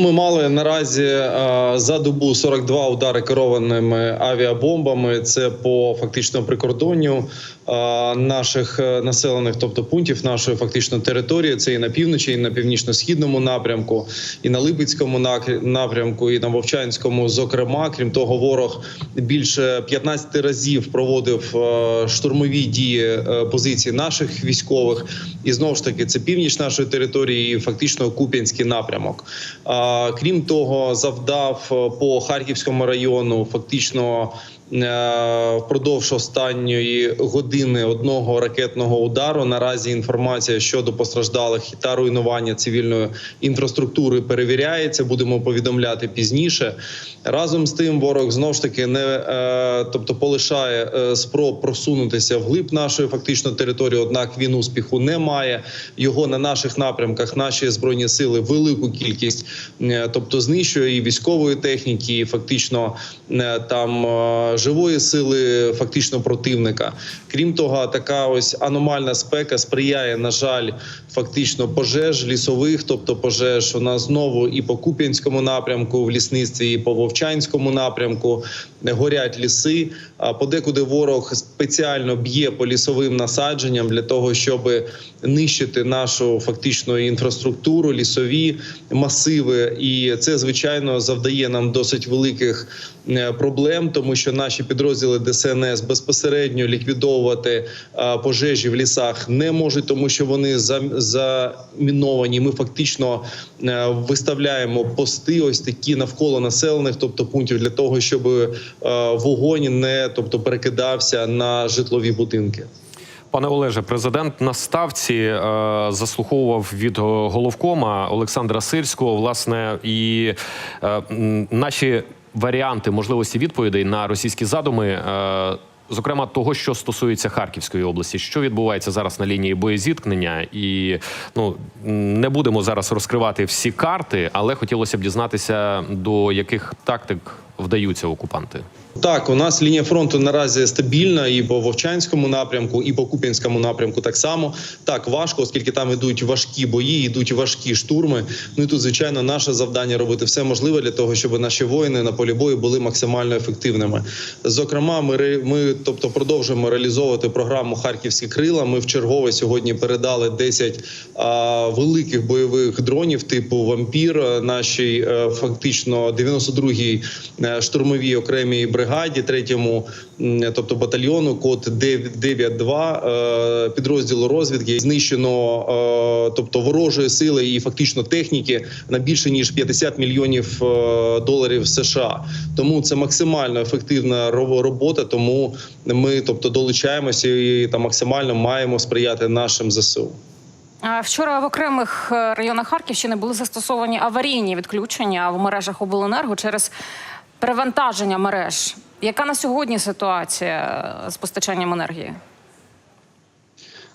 Ми мали наразі е, за добу 42 удари керованими авіабомбами. Це по фактично прикордонню наших е, населених, тобто пунктів нашої фактично території. Це і на півночі, і на північно-східному напрямку, і на Липецькому нак- напрямку, і на Вовчанському. Зокрема, крім того, ворог більше 15 разів проводив е, штурмові дії е, позицій наших військових. І знову ж таки, це північ нашої території, і фактично Куп'янський напрямок. Крім того, завдав по Харківському району фактично. Е, Впродовж останньої години одного ракетного удару наразі інформація щодо постраждалих та руйнування цивільної інфраструктури перевіряється. Будемо повідомляти пізніше. Разом з тим, ворог знов ж таки не е, тобто полишає е, спроб просунутися вглиб нашої фактично території. Однак він успіху не має. Його на наших напрямках наші збройні сили велику кількість, тобто знищує і військової техніки, і фактично там живої сили, фактично противника. Крім того, така ось аномальна спека сприяє, на жаль, фактично пожеж лісових, тобто пожеж у нас знову і по Куп'янському напрямку в лісництві, і по Вовчанському напрямку горять ліси. А подекуди ворог спеціально б'є по лісовим насадженням для того, щоб нищити нашу фактично інфраструктуру, лісові масиви, і це звичайно завдає нам досить великих е, проблем, тому що наші підрозділи ДСНС безпосередньо ліквідовувати е, пожежі в лісах не можуть, тому що вони зам- заміновані. Ми фактично е, виставляємо пости, ось такі навколо населених, тобто пунктів для того, щоб е, вогонь не тобто перекидався на житлові будинки. Пане Олеже, президент на ставці е, заслуховував від головкома Олександра Сирського, власне, і е, наші варіанти можливості відповідей на російські задуми. Е, Зокрема, того, що стосується Харківської області, що відбувається зараз на лінії боєзіткнення, і ну не будемо зараз розкривати всі карти, але хотілося б дізнатися, до яких тактик вдаються окупанти. Так, у нас лінія фронту наразі стабільна і по Вовчанському напрямку, і по Куп'янському напрямку так само. Так важко, оскільки там ідуть важкі бої, йдуть важкі штурми. Ну і тут, звичайно, наше завдання робити все можливе для того, щоб наші воїни на полі бою були максимально ефективними. Зокрема, ми ми, тобто, продовжуємо реалізовувати програму Харківські крила. Ми в чергове сьогодні передали 10 а, великих бойових дронів типу вампір нашій е, фактично 92-й е, штурмовій окремій бригаді, третьому, тобто батальйону, код 9.2 е, підрозділу розвідки знищено, е, тобто ворожої сили і фактично техніки на більше ніж 50 мільйонів е, доларів США. Тому це максимально ефективна ро- робота. Тому ми, тобто, долучаємося і та максимально маємо сприяти нашим ЗСУ. Вчора в окремих е, районах Харківщини були застосовані аварійні відключення в мережах обленерго через перевантаження мереж. Яка на сьогодні ситуація з постачанням енергії?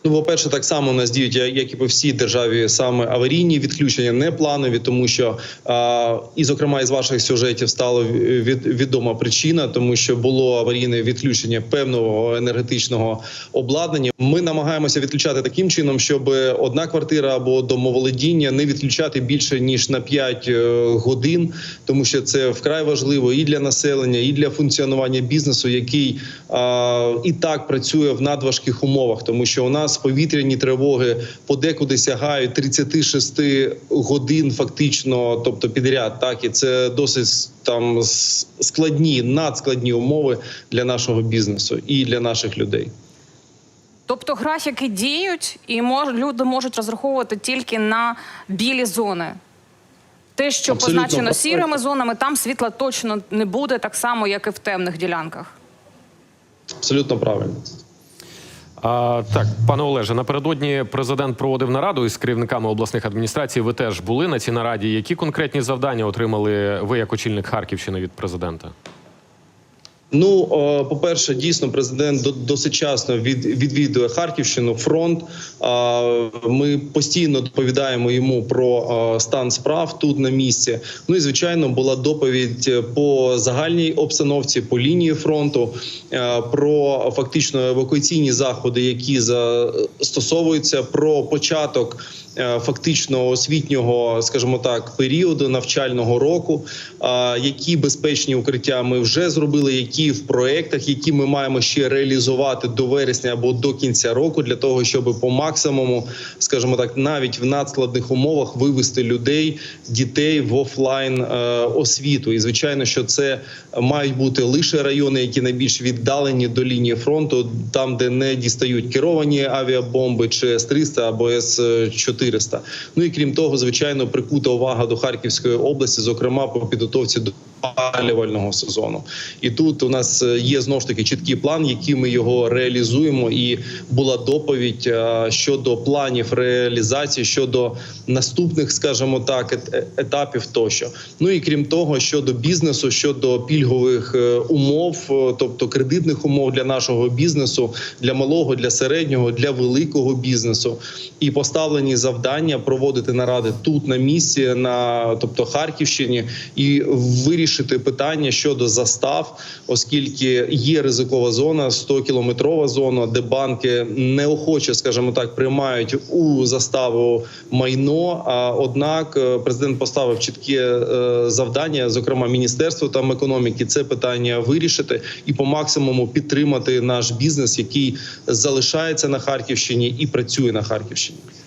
Ну, по-перше, так само у нас діють, як і по всій державі, саме аварійні відключення, не планові, тому що а, і, зокрема, із ваших сюжетів стала від, відома причина, тому що було аварійне відключення певного енергетичного обладнання. Ми намагаємося відключати таким чином, щоб одна квартира або домоволодіння не відключати більше ніж на 5 е, годин, тому що це вкрай важливо і для населення, і для функціонування бізнесу, який а, і так працює в надважких умовах, тому що у нас повітряні тривоги подекуди сягають 36 годин, фактично, тобто підряд. Так і це досить там складні, надскладні умови для нашого бізнесу і для наших людей. Тобто графіки діють, і мож, люди можуть розраховувати тільки на білі зони. Те, що Абсолютно позначено сірими зонами, там світла точно не буде, так само, як і в темних ділянках. Абсолютно правильно. А, так, пане Олеже, напередодні президент проводив нараду із керівниками обласних адміністрацій. Ви теж були на цій нараді. Які конкретні завдання отримали ви як очільник Харківщини від президента? Ну, е, по-перше, дійсно, президент до- досить часто від, відвідує Харківщину, фронт. Е, Ми постійно доповідаємо йому про е, стан справ тут на місці. Ну і звичайно, була доповідь по загальній обстановці по лінії фронту, про фактично евакуаційні заходи, які застосовуються, про початок фактично освітнього, скажімо так, періоду навчального року. Які безпечні укриття ми вже зробили, які в проектах, які ми маємо ще реалізувати до вересня або до кінця року, для того, щоб по максимуму, скажімо так, навіть в надскладних умовах вивести людей, дітей в офлайн е, освіту. І звичайно, що це мають бути лише райони, які найбільш віддалені до лінії фронту, там де не дістають керовані авіабомби чи С-300 або С-400. Ну і крім того, звичайно, прикута увага до Харківської області, зокрема по підготовці до опалювального сезону. І тут у нас е, є знову ж таки чіткий план, який ми його реалізуємо. І була доповідь е, щодо планів реалізації щодо наступних, скажімо так, етапів тощо. Ну і крім того, щодо бізнесу, щодо пільгових е, умов, е, тобто кредитних умов для нашого бізнесу, для малого, для середнього, для великого бізнесу, і поставлені завдання проводити наради тут на місці, на тобто Харківщині, і вирішити питання щодо застав, оскільки є ризикова зона, 100 кілометрова зона, де банки неохоче, скажімо так, приймають у заставу майно. А однак е, президент поставив чітке е, завдання, зокрема міністерству там економіки, це питання вирішити і по максимуму підтримати наш бізнес, який залишається на Харківщині і працює на Харківщині.